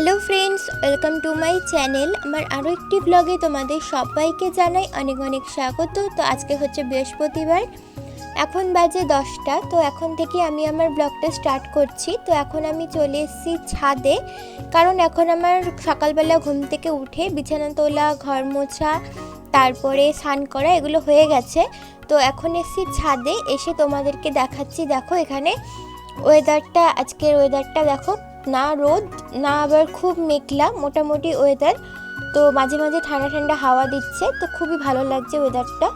Hello friends welcome to my channel আমার আরও একটি ব্লগে তোমাদের সবাইকে জানাই অনেক অনেক স্বাগত। তো আজকে হচ্ছে বৃহস্পতিবার, এখন বাজে দশটা। তো এখন থেকে আমি আমার ব্লগটা স্টার্ট করছি। তো এখন আমি চলে এসেছি ছাদে, কারণ এখন আমার সকালবেলা ঘুম থেকে উঠে বিছানা তোলা, ঘর মোছা, তারপরে স্নান করা, এগুলো হয়ে গেছে। তো এখন এসেছি ছাদে, এসে তোমাদেরকে দেখাচ্ছি। দেখো এখানে ওয়েদারটা আজকের ওয়েদারটা দেখো না রোদ, না আবার খুব মেঘলা, মোটামুটি ওয়েদার তো মাঝে মাঝে ঠান্ডা ঠান্ডা হাওয়া দিচ্ছে, তো খুবই ভালো লাগছে ওয়েদারটা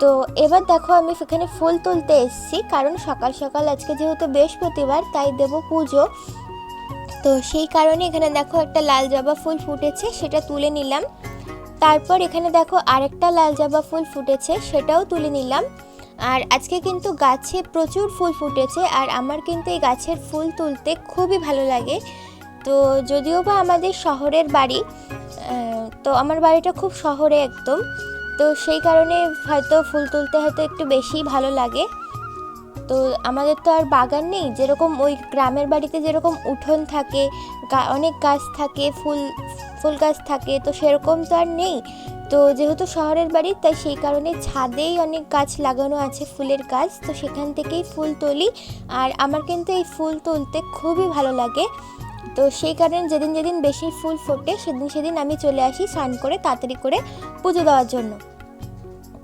তো এবার দেখো আমি সেখানে ফুল তুলতে এসেছি, কারণ সকাল সকাল আজকে যেহেতু বৃহস্পতিবার, তাই দেব পুজো। তো সেই কারণে এখানে দেখো একটা লাল জবা ফুল ফুটেছে, সেটা তুলে নিলাম। তারপর এখানে দেখো আরেকটা লাল জবা ফুল ফুটেছে, সেটাও তুলে নিলাম। আর আজকে কিন্তু গাছে প্রচুর ফুল ফুটেছে আর আমার কিন্তু এই গাছের ফুল তুলতে খুবই ভালো লাগে। তো যদিও বা আমাদের শহরের বাড়ি তো আমার বাড়িটা খুব শহরে একদম। তো সেই কারণে হয়তো ফুল তুলতে হয়তো একটু বেশিই ভালো লাগে। তো আমাদের তো আর বাগান নেই, যেরকম ওই গ্রামের বাড়িতে যেরকম উঠোন থাকে অনেক গাছ থাকে, ফুল ফুল গাছ থাকে, তো সেরকম তো আর নেই। তো যেহেতু শহরের বাড়ি, তাই সেই কারণে ছাদেই অনেক গাছ লাগানো আছে ফুলের গাছ। তো সেখান থেকেই ফুল তুলি। আর আমার কিন্তু এই ফুল তুলতে খুবই ভালো লাগে। তো সেই কারণে যেদিন যেদিন বেশি ফুল ফোটে, সেদিন সেদিন আমি চলে আসি স্নান করে, তাড়াতাড়ি করে পুজো দেওয়ার জন্য।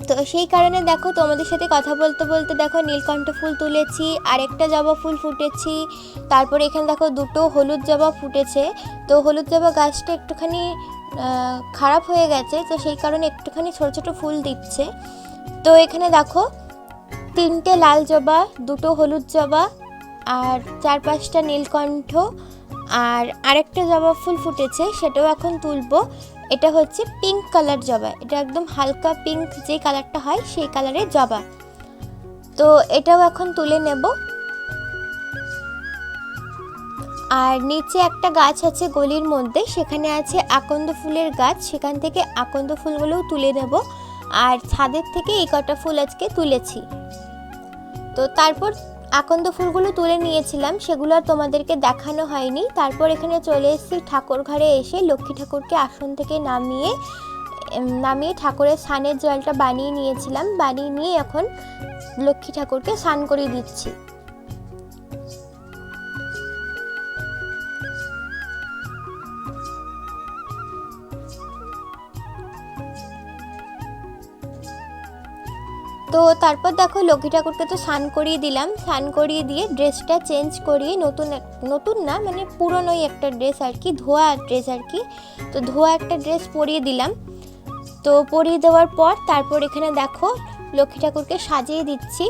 তো সেই কারণে দেখো তোমাদের সাথে কথা বলতে বলতে দেখো নীলকণ্ঠ ফুল তুলেছি, আরেকটা জবা ফুল ফুটেছি। তারপরে এখানে দেখো দুটো হলুদ জবা ফুটেছে। তো হলুদ জবা গাছটা একটুখানি খারাপ হয়ে গেছে, তো সেই কারণে একটুখানি ছোট ছোট ফুল দিচ্ছে। তো এখানে দেখো, তিনটে লাল জবা, দুটো হলুদ জবা, আর চার পাঁচটা নীলকণ্ঠ, আর আরেকটা জবা ফুল ফুটেছে, সেটাও এখন তুলবো। এটা হচ্ছে পিঙ্ক কালার জবা, এটা একদম হালকা পিঙ্ক যে কালারটা হয়, সেই কালারের জবা। তো এটাও এখন তুলে নেব। আর নিচে একটা গাছ আছে গলির মধ্যে, সেখানে আছে আকন্দ ফুলের গাছ। সেখান থেকে আকন্দ ফুলগুলোও তুলে নেব। আর ছাদের থেকে এই কটা ফুল আজকে তুলেছি। তো তারপর আকন্দ ফুলগুলো তুলে নিয়েছিলাম, সেগুলো আর তোমাদেরকে দেখানো হয়নি। তারপর এখানে চলে এসেছি ঠাকুর ঘরে এসে লক্ষ্মী ঠাকুরকে আসন থেকে নামিয়ে নামিয়ে ঠাকুরের স্নানের জলটা বানিয়ে নিয়েছিলাম। বানিয়ে নিয়ে এখন লক্ষ্মী ঠাকুরকে স্নান করিয়ে দিচ্ছি। তো তারপর দেখো লক্ষ্মী ঠাকুরকে তো স্নান করিয়ে দিলাম। স্নান করিয়ে দিয়ে ড্রেসটা চেঞ্জ করিয়ে নতুন নতুন না মানে পুরনোই একটা ড্রেস আর কি, ধোয়া ড্রেস আর কি। তো ধোয়া একটা ড্রেস পরিয়ে দিলাম। তো পরিয়ে দেওয়ার পর তারপর এখানে দেখো লক্ষ্মী ঠাকুরকে সাজিয়ে দিচ্ছি।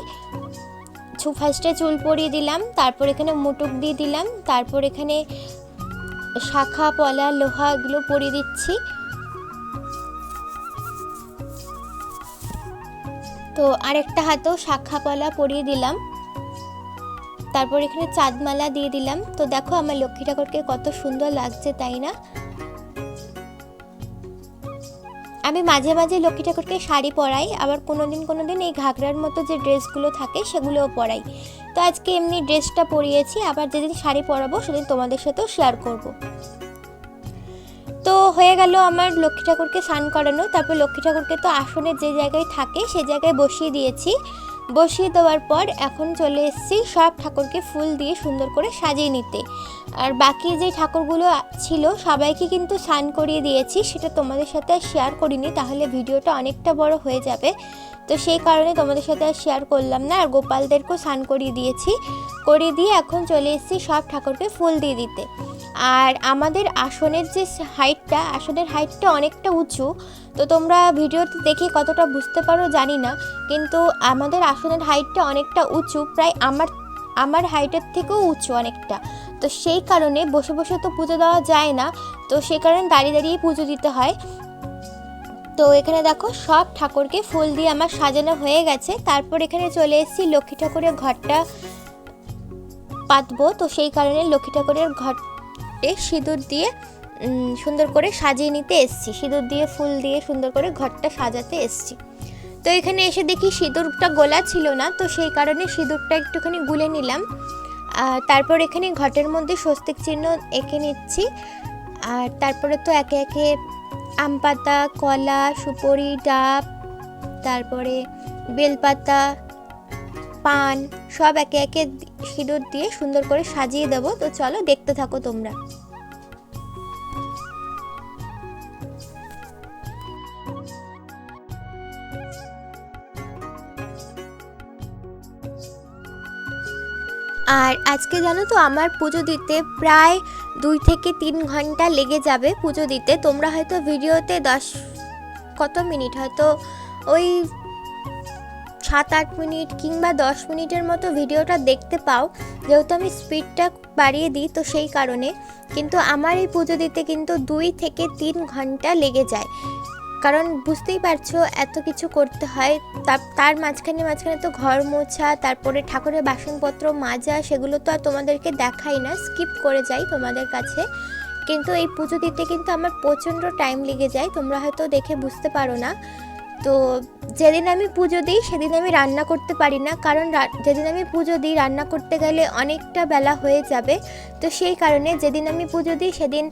ছু, ফার্স্টে চুল পরিয়ে দিলাম, তারপর এখানে মুটুক দিয়ে দিলাম, তারপর এখানে শাখা, পলা, লোহা এগুলো পরিয়ে দিচ্ছি। তো আরেকটা হাতেও শাখা পলা পরিয়ে দিলাম। তারপর এখানে চাঁদমালা দিয়ে দিলাম। তো দেখো আমার লক্ষ্মী ঠাকুরকে কত সুন্দর লাগছে, তাই না? আমি মাঝে মাঝে লক্ষ্মী ঠাকুরকে শাড়ি পরাই, আবার কোনো দিন কোনো দিন এই ঘাগরার মতো যে ড্রেসগুলো থাকে সেগুলোও পরাই। তো আজকে এমনি ড্রেসটা পরিয়েছি, আবার যেদিন শাড়ি পরাবো সেদিন তোমাদের সাথেও শেয়ার করব। তো হয়ে গেল আমার লক্ষ্মী ঠাকুরকে স্নান করানো। তারপর লক্ষ্মী ঠাকুরকে তো আসনে যে জায়গায় থাকে সে জায়গায় বসিয়ে দিয়েছি। বসিয়ে দেওয়ার পর এখন চলে এসেছি সব ঠাকুরকে ফুল দিয়ে সুন্দর করে সাজিয়ে নিতে। আর বাকি যে ঠাকুরগুলো ছিল সবাইকে কিন্তু স্নান করিয়ে দিয়েছি, সেটা তোমাদের সাথে শেয়ার করিনি, তাহলে ভিডিওটা অনেকটা বড় হয়ে যাবে। তো সেই কারণে তোমাদের সাথে আর শেয়ার করলাম না, আর গোপালদেরকেও স্নান করিয়ে দিয়েছি। করিয়ে দিয়ে এখন চলে এসেছি সব ঠাকুরকে ফুল দিয়ে দিতে। আর আমাদের আসনের যে হাইটটা আসনের হাইটটা অনেকটা উঁচু, তো তোমরা ভিডিওতে দেখে কতটা বুঝতে পারো জানি না, কিন্তু আমাদের আসনের হাইটটা অনেকটা উঁচু, প্রায় আমার আমার হাইটের থেকেও উঁচু অনেকটা। তো সেই কারণে বসে বসে তো পুজো দেওয়া যায় না, তো সেই কারণে দাঁড়িয়ে দাঁড়িয়ে পুজো দিতে হয়। তো এখানে দেখো সব ঠাকুরকে ফুল দিয়ে আমার সাজানো হয়ে গেছে। তারপর এখানে চলে এসেছি লক্ষ্মী ঠাকুরের ঘরটা পাতবো। তো সেই কারণে লক্ষ্মী ঠাকুরের ঘরটে সিঁদুর দিয়ে সুন্দর করে সাজিয়ে নিতে এসছি। সিঁদুর দিয়ে, ফুল দিয়ে সুন্দর করে ঘরটা সাজাতে এসছি। তো এখানে এসে দেখি সিঁদুরটা গোলা ছিল না, তো সেই কারণে সিঁদুরটা একটুখানি গুলে নিলাম। আর তারপর এখানে ঘটের মধ্যে স্বস্তিক চিহ্ন এঁকে নিচ্ছি। আর তারপরে তো একে একে আম পাতা, কলা, সুপরি, ডাব, তারপরে বেলপাতা, পান সব একে একে সিঁদুর দিয়ে সুন্দর করে সাজিয়ে দেবো। তো চলো দেখতে থাকো তোমরা। আর আজকে জানো তো আমার পুজো দিতে প্রায় দুই থেকে তিন ঘণ্টা লেগে যাবে পুজো দিতে। তোমরা হয়তো ভিডিওতে দশ কত মিনিট? হয়তো ওই সাত আট মিনিট কিংবা দশ মিনিটের মতো ভিডিওটা দেখতে পাও। যেহেতু আমি স্পিডটা বাড়িয়ে দিই তো সেই কারণে। কিন্তু আমার এই পুজো দিতে কিন্তু দুই থেকে তিন ঘণ্টা লেগে যায়। কারণ বুঝতেই পারছ, এত কিছু করতে হয়। তার মাঝখানে মাঝখানে তো ঘর মোছা, তারপরে ঠাকুরের বাসনপত্র মাজা, সেগুলো তো আর তোমাদেরকে দেখাই না। স্কিপ করে যাই তোমাদের কাছে। কিন্তু এই পুজো দিতে কিন্তু আমার প্রচণ্ড টাইম লেগে যায়। তোমরা হয়তো দেখে বুঝতে পারো না। তো যেদিন আমি পুজো দিই, সেদিন আমি রান্না করতে পারি না। কারণ যেদিন আমি পুজো দিই, রান্না করতে গেলে অনেকটা বেলা হয়ে যাবে। তো সেই কারণে যেদিন আমি পুজো দিই, সেদিন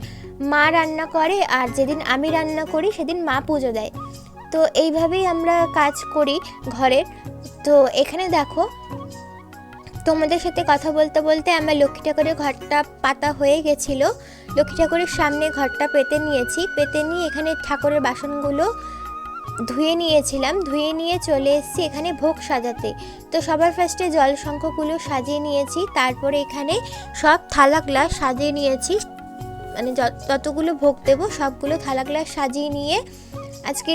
মা রান্না করে আর যেদিন আমি রান্না করি, সেদিন মা পুজো দেয়। তো এইভাবেই আমরা কাজ করি ঘরের তো এখানে দেখো, তোমাদের সাথে কথা বলতে বলতে আমার লক্ষ্মী ঠাকুরের ঘরটা পাতা হয়ে গেছিল। লক্ষ্মী ঠাকুরের সামনে ঘরটা পেতে নিয়েছি। পেতে নিয়ে এখানে ঠাকুরের বাসনগুলো ধুয়ে নিয়েছিলাম, ধুয়ে নিয়ে চলে এসেছি এখানে ভোগ সাজাতে। তো সবার ফার্স্টে জল শঙ্খগুলো সাজিয়ে নিয়েছি, তারপরে এখানে সব থালা গ্লাস সাজিয়ে নিয়েছি। মানে যতগুলো ভোগ দেবো সবগুলো থালা গ্লাস সাজিয়ে নিয়ে আজকে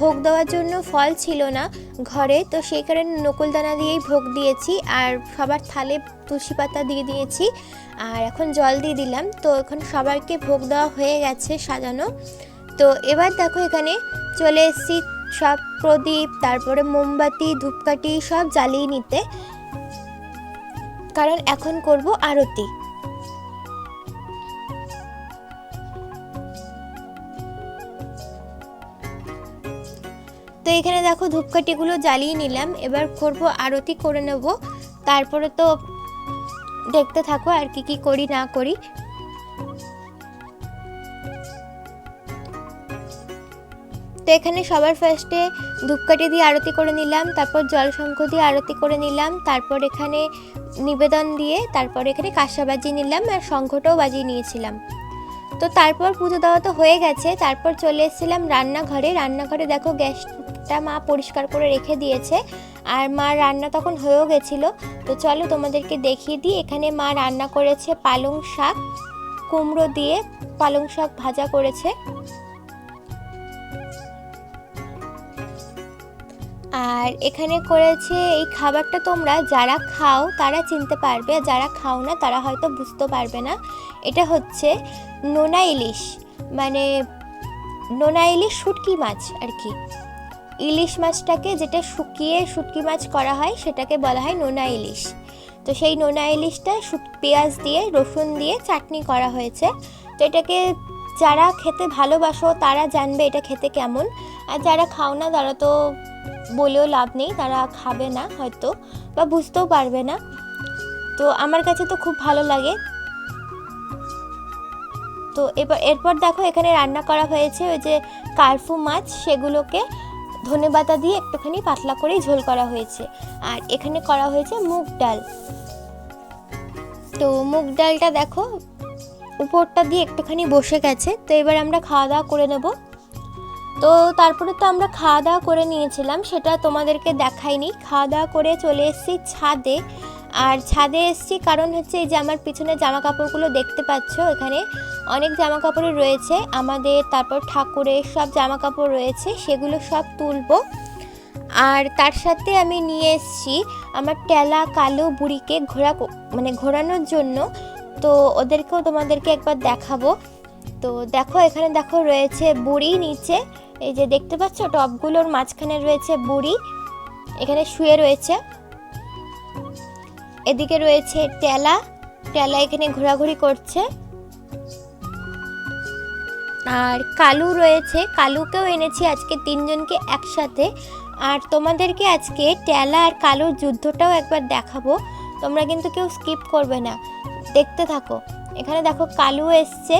ভোগ দেওয়ার জন্য ফল ছিল না ঘরে, তো সেই কারণে নকুলদানা দিয়েই ভোগ দিয়েছি আর সবার থালে তুলসী পাতা দিয়ে দিয়েছি আর এখন জল দিয়ে দিলাম। তো এখন সবাইকে ভোগ দেওয়া হয়ে গেছে সাজানো। তো এবার দেখো এখানে চলে এসেছি, সব প্রদীপ, তারপরে মোমবাতি, ধূপকাঠি, সব জ্বালিয়ে নিতে। কারণ এখন করব আরতি। তো এখানে দেখো ধূপকাঠিগুলো জ্বালিয়ে নিলাম, এবার করব আরতি করে নেব। তারপরে তো দেখতে থাকো আর কি কি করি না করি। তো এখানে সবার ফার্স্টে ধূপকাঠি দিয়ে আরতি করে নিলাম, তারপর জল শঙ্খ দিয়ে আরতি করে নিলাম, তারপর এখানে নিবেদন দিয়ে তারপর এখানে কাঁসা বাজিয়ে নিলাম আর শঙ্খটাও বাজিয়ে নিয়েছিলাম। তো তারপর পুজো দেওয়া তো হয়ে গেছে, তারপর চলে এসেছিলাম রান্নাঘরে। রান্নাঘরে দেখো গ্যাসটা মা পরিষ্কার করে রেখে দিয়েছে আর মা রান্না তখন হয়েও গেছিল। তো চলো তোমাদেরকে দেখিয়ে দিই, এখানে মা রান্না করেছে পালং শাক, কুমড়ো দিয়ে পালং শাক ভাজা করেছে। আর এখানে করেছে এই খাবারটা তোমরা যারা খাও তারা চিনতে পারবে, আর যারা খাও না তারা হয়তো বুঝতে পারবে না। এটা হচ্ছে নোনা ইলিশ মানে নোনা ইলিশ শুটকি মাছ আর কি। ইলিশ মাছটাকে যেটা শুকিয়ে শুটকি মাছ করা হয় সেটাকে বলা হয় নোনা ইলিশ। তো সেই নোনা ইলিশটা শুট- পেঁয়াজ দিয়ে, রসুন দিয়ে চাটনি করা হয়েছে। তো এটাকে যারা খেতে ভালোবাসো তারা জানবে এটা খেতে কেমন। আর যারা খাও না তারা তো বলেও লাভ নেই, তারা খাবে না হয়তো বা বুঝতেও পারবে না। তো আমার কাছে তো খুব ভালো লাগে। তো এবার, এরপর দেখো এখানে রান্না করা হয়েছে ওই যে কার্ফু মাছ, সেগুলোকে ধনে পাতা দিয়ে একটুখানি পাতলা করেই ঝোল করা হয়েছে। আর এখানে করা হয়েছে মুগ ডাল। তো মুগ ডালটা দেখো, উপরটা দিয়ে একটুখানি বসে গেছে। তো এবার আমরা খাওয়া দাওয়া করে নেব। তো তারপরে তো আমরা খাওয়া দাওয়া করে নিয়েছিলাম, সেটা তোমাদেরকে দেখাইনি। খাওয়া দাওয়া করে চলে এসেছি ছাদে। আর ছাদে এসেছি কারণ হচ্ছে এই যে আমার পিছনে জামা কাপড়গুলো দেখতে পাচ্ছ, এখানে অনেক জামা কাপড় রয়েছে। আমাদের তারপর ঠাকুরের সব জামা কাপড় রয়েছে, সেগুলো সব তুলবো। আর তার সাথে আমি নিয়ে এসেছি আমার টেলা কালো বুড়িকে ঘোরা মানে ঘোরানোর জন্য। তো ওদেরকেও তোমাদেরকে একবার দেখাবো। তো দেখো, এখানে দেখো রয়েছে বুড়ি নিচে। এই যে দেখতে পাচ্ছ, টপগুলোর মাঝখানে রয়েছে বুড়ি, এখানে শুয়ে রয়েছে। এদিকে রয়েছে টেলা টেলা এখানে ঘোরাঘুরি করছে। আর কালু রয়েছে, কালুকেও এনেছি আজকে তিনজনকে একসাথে। আর তোমাদেরকে আজকে টেলা আর কালুর যুদ্ধটাও একবার দেখাবো, তোমরা কিন্তু কেউ স্কিপ করবে না। দেখতে থাকো। এখানে দেখো, কালু এসছে।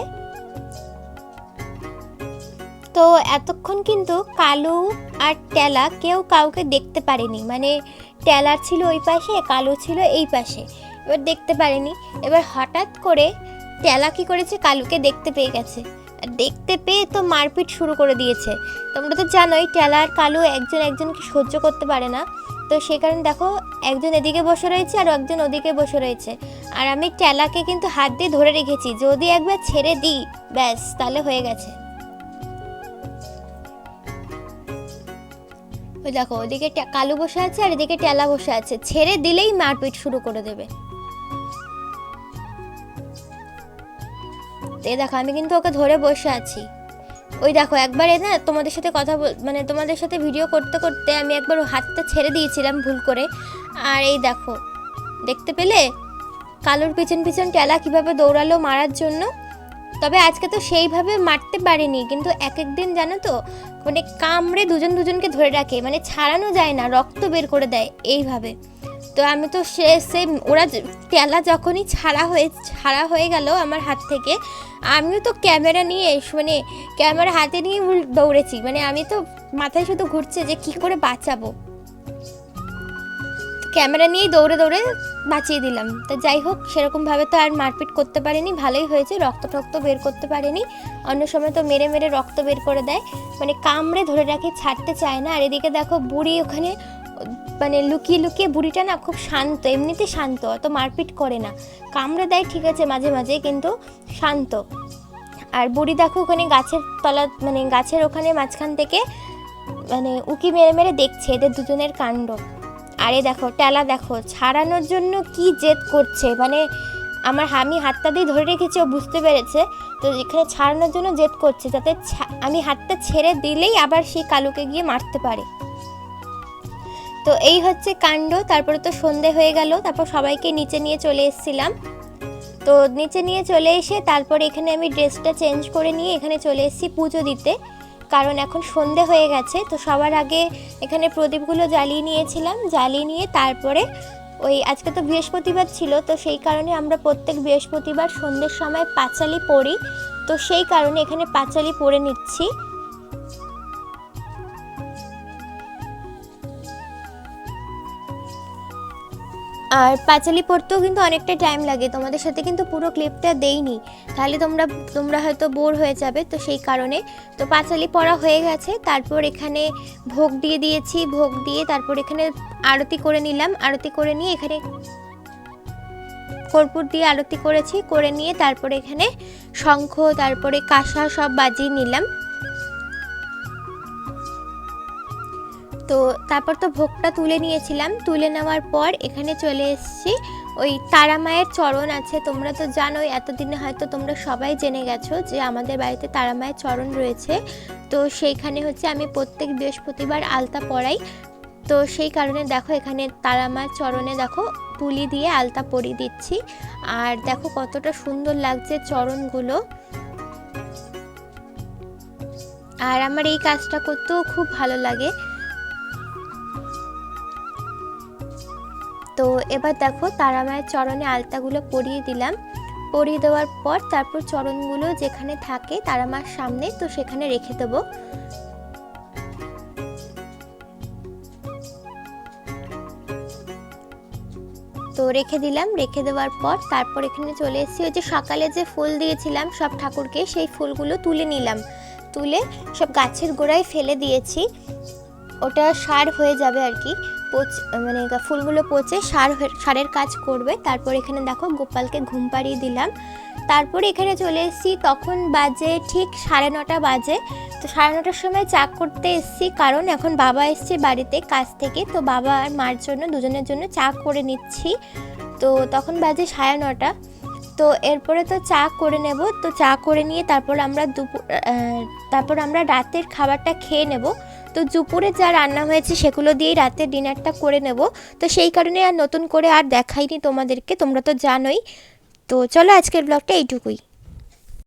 তো এতক্ষণ কিন্তু কালু আর টেলা কেউ কাউকে দেখতে পারেনি। মানে টেলার ছিল ওই পাশে, কালু ছিল এই পাশে। এবার দেখতে পারেনি। এবার হঠাৎ করে টেলা কি করেছে? কালুকে দেখতে পেয়ে গেছে। দেখতে পেয়ে তো মারপিট শুরু করে দিয়েছে। তোমরা তো জানোই টেলা আর কালু একজন একজনকে সহ্য করতে পারে না। তো সে কারণে দেখো একজন এদিকে বসে রয়েছে আর একজন ওদিকে বসে রয়েছে। আর আমি টেলাকে কিন্তু হাত দিয়ে ধরে রেখেছি। যদি একবার ছেড়ে দিই, ব্যাস, তাহলে হয়ে গেছে। ওই দেখো, ওদিকে কালু বসে আছে আর এদিকে টেলা বসে আছে। ছেড়ে দিলেই মারপিট শুরু করে দেবে। এই দেখো, আমি কিন্তু ওকে ধরে বসে আছি। ওই দেখো, একবারে না তোমাদের সাথে কথা বল মানে তোমাদের সাথে ভিডিও করতে করতে আমি একবার হাতটা ছেড়ে দিয়েছিলাম ভুল করে। আর এই দেখো, দেখতে পেলে? কালুর পিছন পিছন টেলা কীভাবে দৌড়ালো মারার জন্য? তবে আজকে তো সেইভাবে মারতে পারিনি, কিন্তু এক এক দিন জানো তো মানে কামড়ে দুজন দুজনকে ধরে রাখে মানে ছাড়ানো যায় না, রক্ত বের করে দেয় এইভাবে। তো আমি তো সে সে ওরা টেলা যখনই ছাড়া হয়ে ছাড়া হয়ে গেল আমার হাত থেকে, আমিও তো ক্যামেরা নিয়ে মানে ক্যামেরা হাতে নিয়ে দৌড়েছি মানে আমি তো মাথায় শুধু ঘুরছে যে কি করে বাঁচাবো। ক্যামেরা নিয়েই দৌড়ে দৌড়ে বাঁচিয়ে দিলাম। তো যাই হোক, সেরকমভাবে তো আর মারপিট করতে পারিনি, ভালোই হয়েছে, রক্ত টক্ত বের করতে পারিনি। অন্য সময় তো মেরে মেরে রক্ত বের করে দেয়। মানে কামড়ে ধরে রাখে, ছাড়তে চায় না। আর এদিকে দেখো, বুড়ি ওখানে মানে লুকিয়ে লুকিয়ে বুড়িটা না খুব শান্ত, এমনিতে শান্ত, অত মারপিট করে না। কামড়ে দেয়, ঠিক আছে, মাঝে মাঝে, কিন্তু শান্ত। আর বুড়ি দেখো, ওখানে গাছের তলা মানে গাছের ওখানে মাঝখান থেকে মানে উকি মেরে মেরে দেখছে, এদের দুজনের কাণ্ড। আরে দেখো, টেলা দেখো, ছাড়ানোর জন্য কি জেদ করছে? মানে আমার আমি হাতটা দিয়ে ধরে রেখেছি, ও বুঝতে পেরেছে। তো এখানে ছাড়ানোর জন্য জেদ করছে, যাতে আমি হাতটা ছেড়ে দিলেই আবার সেই কালুকে গিয়ে মারতে পারে। তো এই হচ্ছে কাণ্ড, তারপরে তো সন্ধে হয়ে গেল, তারপর সবাইকে নিচে নিয়ে চলে এসেছিলাম। তো নিচে নিয়ে চলে এসে, তারপর এখানে আমি ড্রেসটা চেঞ্জ করে নিয়ে এখানে চলে এসেছি পুজো দিতে। কারণ এখন সন্ধে হয়ে গেছে, তো সবার আগে এখানে প্রদীপগুলো জ্বালিয়ে নিয়েছিলাম, জ্বালিয়ে নিয়ে তারপরে ওই আজকে তো বৃহস্পতিবার ছিল, তো সেই কারণে আমরা প্রত্যেক বৃহস্পতিবার সন্ধ্যের সময় পাঁচালি পড়ি, তো সেই কারণে এখানে পাঁচালি পড়ে নিচ্ছি। আর পাঁচালি পড়তেও কিন্তু অনেকটা টাইম লাগে। তোমাদের সাথে কিন্তু পুরো ক্লিপটা দেইনি। তাহলে তোমরা তোমরা হয়তো বোর হয়ে যাবে, তো সেই কারণে। তো পাঁচালি পড়া হয়ে গেছে, তারপর এখানে ভোগ দিয়ে দিয়েছি, ভোগ দিয়ে তারপর এখানে আরতি করে নিলাম। আরতি করে নিয়ে এখানে কর্পূর দিয়ে আরতি করেছি, করে নিয়ে তারপরে এখানে শঙ্খ, তারপরে কাঁসা সব বাজিয়ে নিলাম। তো তারপর তো ভোগটা তুলে নিয়েছিলাম। তুলে নেওয়ার পর এখানে চলে এসেছি। ওই তারা মায়ের চরণ আছে, তোমরা তো জানোই, এতদিনে হয়তো তোমরা সবাই জেনে গেছো যে আমাদের বাড়িতে তারা মায়ের চরণ রয়েছে। তো সেইখানে হচ্ছে আমি প্রত্যেক বৃহস্পতিবার আলতা পরাই। তো সেই কারণে দেখো এখানে তারা মায়ের চরণে দেখো তুলি দিয়ে আলতা পরিয়ে দিচ্ছি। আর দেখো কতটা সুন্দর লাগছে চরণগুলো। আর আমার এই কাজটা করতেও খুব ভালো লাগে। তো এবার দেখো তারা মায়ের চরণে আলতাগুলো পরিয়ে দিলাম। পরিয়ে দেওয়ার পর তারপর চরণগুলো যেখানে থাকে তারা মার সামনে তো সেখানে রেখে দেবো। তো রেখে দিলাম, রেখে দেওয়ার পর তারপর এখানে চলে এসেছি। ওই যে সকালে যে ফুল দিয়েছিলাম সব ঠাকুরকে, সেই ফুলগুলো তুলে নিলাম। তুলে সব গাছের গোড়ায় ফেলে দিয়েছি। ওটা সার হয়ে যাবে আর কি। পচ মানে ফুলগুলো পচে সার সারের কাজ করবে। তারপর এখানে দেখো গোপালকে ঘুম পাড়িয়ে দিলাম। তারপর এখানে চলে এসেছি, তখন বাজে ঠিক সাড়ে নটা বাজে। তো সাড়ে নটার সময় চা করতে এসেছি, কারণ এখন বাবা এসছে বাড়িতে কাজ থেকে। তো বাবা আর মার জন্য, দুজনের জন্য চা করে নিচ্ছি। তো তখন বাজে সাড়ে নটা। তো এরপরে তো চা করে নেব। তো চা করে নিয়ে তারপর আমরা দুপুর তারপর আমরা রাতের খাবারটা খেয়ে নেব। তো দুপুরে যা রান্না হয়েছে সেগুলো দিয়েই রাতে ডিনারটা করে নেব। তো সেই কারণে আর নতুন করে আর দেখাইনি তোমাদেরকে, তোমরা তো জানোই। তো চলো আজকের ব্লগটা এইটুকুই।